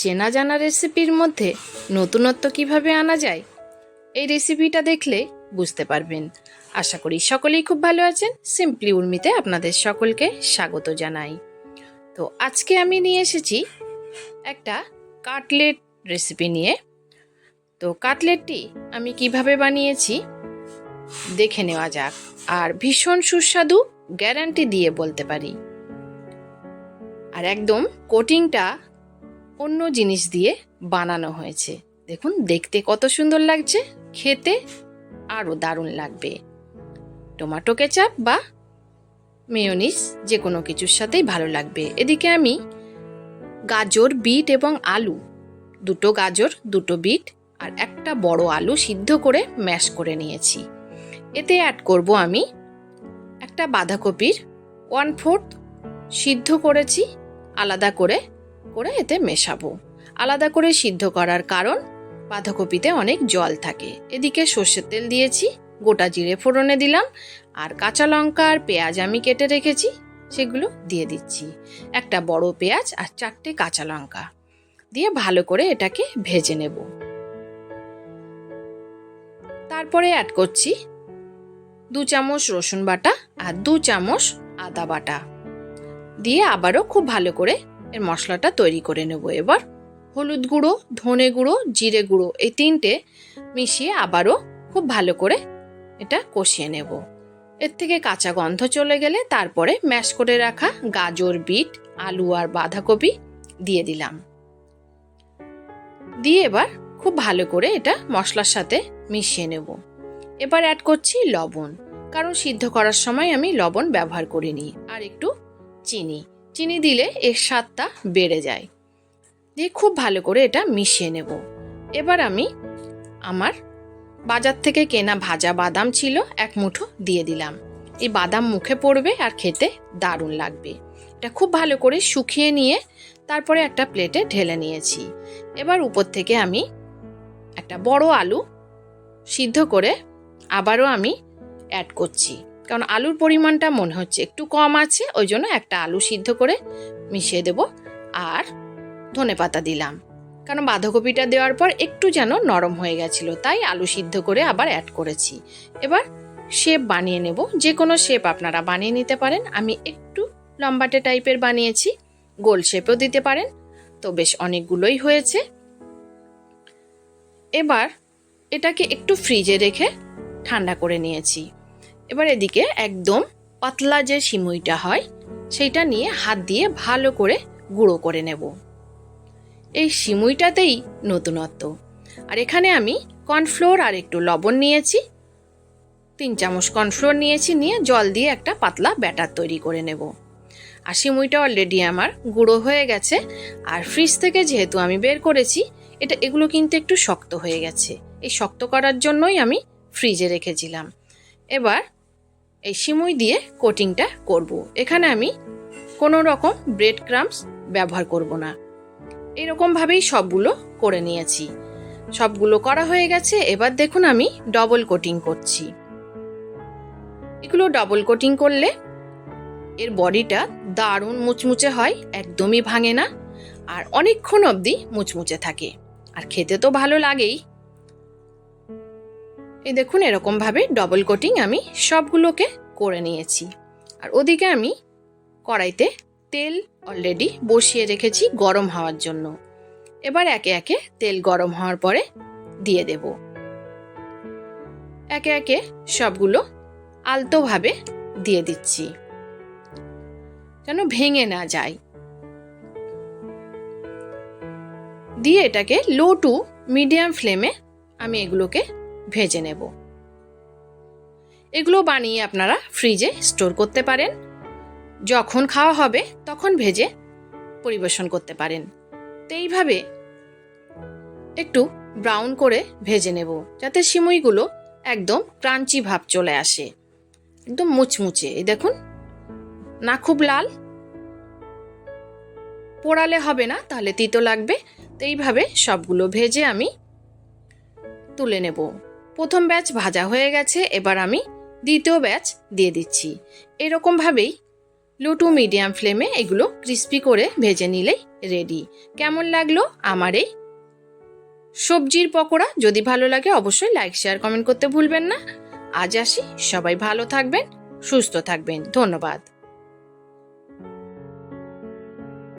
চেনা জানা রেসিপির মধ্যে নতুনত্ব কীভাবে আনা যায়? এই রেসিপিটা দেখলে বুঝতে পারবেন। আশা করি সকলেই খুব ভালো আছেন। সিম্পলি উর্মিতে আপনাদের সকলকে স্বাগত জানাই। তো আজকে আমি নিয়ে এসেছি একটা কাটলেট রেসিপি নিয়ে। তো কাটলেটটি আমি কীভাবে বানিয়েছি দেখে নেওয়া যাক। আর ভীষণ সুস্বাদু গ্যারান্টি দিয়ে বলতে পারি। আর একদম কোটিংটা অন্য জিনিস দিয়ে বানানো হয়েছে। দেখুন, দেখতে কত সুন্দর লাগছে, খেতে আরও দারুণ লাগবে। টমাটো কেচাপ বা মেয়নিস যে কোনো কিছুর সাথেই ভালো লাগবে। এদিকে আমি গাজর, বিট এবং আলু, দুটো গাজর, দুটো বিট আর একটা বড় আলু সিদ্ধ করে ম্যাশ করে নিয়েছি। এতে অ্যাড করব আমি একটা বাঁধাকপির ওয়ান ফোর্থ সিদ্ধ করেছি, আলাদা করে করে এতে মেশাবো। আলাদা করে সিদ্ধ করার কারণ, বাঁধাকপিতে অনেক জল থাকে। এদিকে সর্ষের তেল দিয়েছি, গোটা জিরে ফোড়নে দিলাম, আর কাঁচা লঙ্কা আর পেঁয়াজ আমি কেটে রেখেছি, সেগুলো দিয়ে দিচ্ছি। একটা বড় পেঁয়াজ আর চারটে কাঁচা লঙ্কা দিয়ে ভালো করে এটাকে ভেজে নেব। তারপরে অ্যাড করছি দু চামচ রসুন বাটা আর দু চামচ আদা বাটা। দিয়ে আবারও খুব ভালো করে এর মশলাটা তৈরি করে নেব এবার। হলুদ গুঁড়ো, ধনে গুঁড়ো, জিরে গুঁড়ো এই তিনটে মিশিয়ে আবারও খুব ভালো করে এটা কষিয়ে নেব। এর থেকে কাঁচা গন্ধ চলে গেলে তারপরে ম্যাশ করে রাখা গাজর, বিট, আলু আর বাঁধাকপি দিয়ে দিলাম। দিয়ে এবার খুব ভালো করে এটা মশলার সাথে মিশিয়ে নেব। এবার অ্যাড করছি লবণ। কারণ সিদ্ধ করার সময় আমি লবণ ব্যবহার করিনি। আর একটু চিনি। চিনি দিলে এর স্বাদটা বেড়ে যায়। দিয়ে খুব ভালো করে এটা মিশিয়ে নেব। এবার আমি আমার বাজার থেকে কেনা ভাজা বাদাম ছিল এক মুঠো দিয়ে দিলাম। এই বাদাম মুখে পড়বে আর খেতে দারুণ লাগবে। এটা খুব ভালো করে শুকিয়ে নিয়ে তারপরে একটা প্লেটে ঢেলে নিয়েছি। এবার উপর থেকে আমি একটা বড় আলু সিদ্ধ করে আবারও আমি অ্যাড করছি। কারণ আলুর পরিমাণটা মনে হচ্ছে একটু কম আছে, ওই জন্য একটা আলু সিদ্ধ করে মিশিয়ে দেব। আর ধনে পাতা দিলাম। কারণ বাঁধাকপিটা দেওয়ার পর একটু যেন নরম হয়ে গেছিল, তাই আলু সিদ্ধ করে আবার অ্যাড করেছি। এবার শেপ বানিয়ে নেব। যে কোনো শেপ আপনারা বানিয়ে নিতে পারেন। আমি একটু লম্বাটে টাইপের বানিয়েছি, গোল শেপও দিতে পারেন। তো বেশ অনেকগুলোই হয়েছে। এবার এটাকে একটু ফ্রিজে রেখে ঠান্ডা করে নিয়েছি। এবার এদিকে একদম পাতলা যে সিমুইটা হয়, সেইটা নিয়ে হাত দিয়ে ভালো করে গুঁড়ো করে নেব। এই সিমুইটাতেই নতুনত্ব। আর এখানে আমি কর্নফ্লোর আর একটু লবণ নিয়েছি। তিন চামচ কর্নফ্লোর নিয়েছি নিয়ে জল দিয়ে একটা পাতলা ব্যাটার তৈরি করে নেব। আর সিমুইটা অলরেডি আমার গুঁড়ো হয়ে গেছে। আর ফ্রিজ থেকে যেহেতু আমি বের করেছি, এটা, এগুলো কিন্তু একটু শক্ত হয়ে গেছে। এই শক্ত করার জন্যই আমি ফ্রিজে রেখেছিলাম। এবার এই সিমুই দিয়ে কোটিংটা করব। এখানে আমি কোনো রকম ব্রেড ক্রামস ব্যবহার করব না। এরকমভাবেই সবগুলো করে নিয়েছি। সবগুলো করা হয়ে গেছে, এবার দেখুন আমি ডবল কোটিং করছি। এগুলো ডবল কোটিং করলে এর বডিটা দারুণ মুচমুচে হয়, একদমই ভাঙে না, আর অনেকক্ষণ অবধি মুচমুচে থাকে। আর খেতে তো ভালো লাগেই। এই দেখুন, এরকমভাবে ডবল কোটিং আমি সবগুলোকে করে নিয়েছি। আর ওদিকে আমি কড়াইতে তেল অলরেডি বসিয়ে রেখেছি গরম হওয়ার জন্য। এবার একে একে তেল গরম হওয়ার পরে দিয়ে দেব। একে একে সবগুলো আলতোভাবে দিয়ে দিচ্ছি। যেন ভেঙে না যায়। দিয়ে এটাকে লো টু মিডিয়াম ফ্লেমে আমি এগুলোকে ভেজে নেব। এগুলো বানিয়ে আপনারা ফ্রিজে স্টোর করতে পারেন। যখন খাওয়া হবে, তখন ভেজে পরিবেশন করতে পারেন। তো এইভাবে একটু ব্রাউন করে ভেজে নেব, যাতে সিমুইগুলো একদম ক্রাঞ্চি ভাব চলে আসে। একদম মুচমুচে। এই দেখুন, না খুব লাল। পোড়ালে হবে না, তাহলে তিতো লাগবে। তো এইভাবে সবগুলো ভেজে আমি তুলে নেব। প্রথম ব্যাচ ভাজা হয়ে গেছে, এবার আমি দ্বিতীয় ব্যাচ দিয়ে দিচ্ছি। এরকমভাবেই লো টু মিডিয়াম ফ্লেমে এগুলো ক্রিস্পি করে ভেজে নিলেই রেডি। কেমন লাগল আমার এই সবজির পকোড়া? যদি ভালো লাগে অবশ্যই লাইক, শেয়ার, কমেন্ট করতে ভুলবেন না। আজ আসি, সবাই ভালো থাকবেন, সুস্থ থাকবেন। ধন্যবাদ।